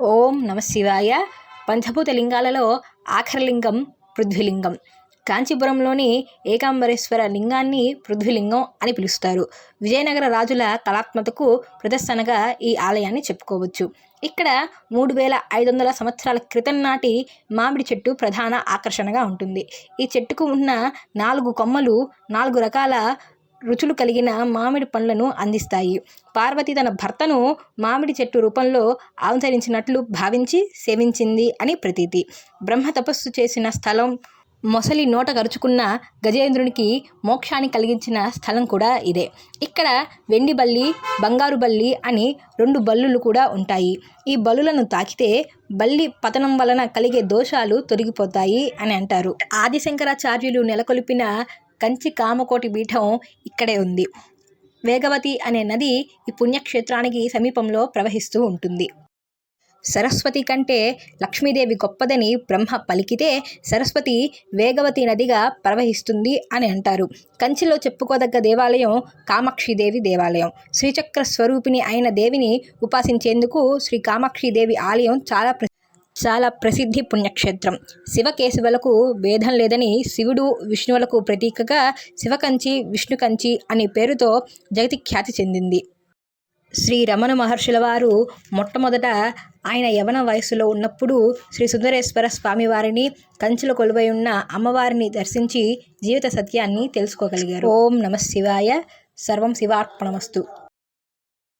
ఓం నమ శివాయ. పంచభూత లింగాలలో ఆఖరి లింగం పృథ్వీలింగం. కాంచీపురంలోని ఏకాంబరేశ్వర లింగాన్ని పృథ్వీలింగం అని పిలుస్తారు. విజయనగర రాజుల కళాత్మతకు ప్రదర్శనగా ఈ ఆలయాన్ని చెప్పుకోవచ్చు. ఇక్కడ మూడు వేల ఐదు వందల సంవత్సరాల క్రితం నాటి మామిడి చెట్టు ప్రధాన ఆకర్షణగా ఉంటుంది. ఈ చెట్టుకు ఉన్న నాలుగు కొమ్మలు నాలుగు రకాల రుచులు కలిగిన మామిడి పండ్లను అందిస్తాయి. పార్వతి తన భర్తను మామిడి చెట్టు రూపంలో అవతరించినట్లు భావించి సేవించింది అని ప్రతీతి. బ్రహ్మ తపస్సు చేసిన స్థలం మొసలి నోట గరుచుకున్న గజేంద్రునికి మోక్షాన్ని కలిగించిన స్థలం కూడా ఇదే. ఇక్కడ వెండి బల్లి బంగారు బల్లి అని రెండు బల్లులు కూడా ఉంటాయి. ఈ బల్లులను తాకితే బల్లి పతనం వలన కలిగే దోషాలు తొలగిపోతాయి అని అంటారు. ఆదిశంకరాచార్యులు నెలకొల్పిన కంచి కామకోటి పీఠం ఇక్కడే ఉంది. వేగవతి అనే నది ఈ పుణ్యక్షేత్రానికి సమీపంలో ప్రవహిస్తూ ఉంటుంది. సరస్వతి కంటే లక్ష్మీదేవి గొప్పదని బ్రహ్మ పలికితే సరస్వతి వేగవతి నదిగా ప్రవహిస్తుంది అని అంటారు. కంచిలో చెప్పుకోదగ్గ దేవాలయం కామాక్షిదేవి దేవాలయం. శ్రీచక్ర స్వరూపిణి అయిన దేవిని ఉపాసించేందుకు శ్రీ కామాక్షిదేవి ఆలయం చాలా ప్ర చాలా ప్రసిద్ధి పుణ్యక్షేత్రం. శివకేశవులకు భేదం లేదని శివుడు విష్ణువులకు ప్రతీకగా శివకంచి విష్ణుకంచి అనే పేరుతో జగతి ఖ్యాతి చెందింది. శ్రీ రమణ మహర్షుల వారు మొట్టమొదట ఆయన యవన వయస్సులో ఉన్నప్పుడు శ్రీ సుందరేశ్వర స్వామివారిని కంచిలో కొలువై ఉన్న అమ్మవారిని దర్శించి జీవిత సత్యాన్ని తెలుసుకోగలిగారు. ఓం నమ శివాయ. సర్వం శివార్పణమస్తు.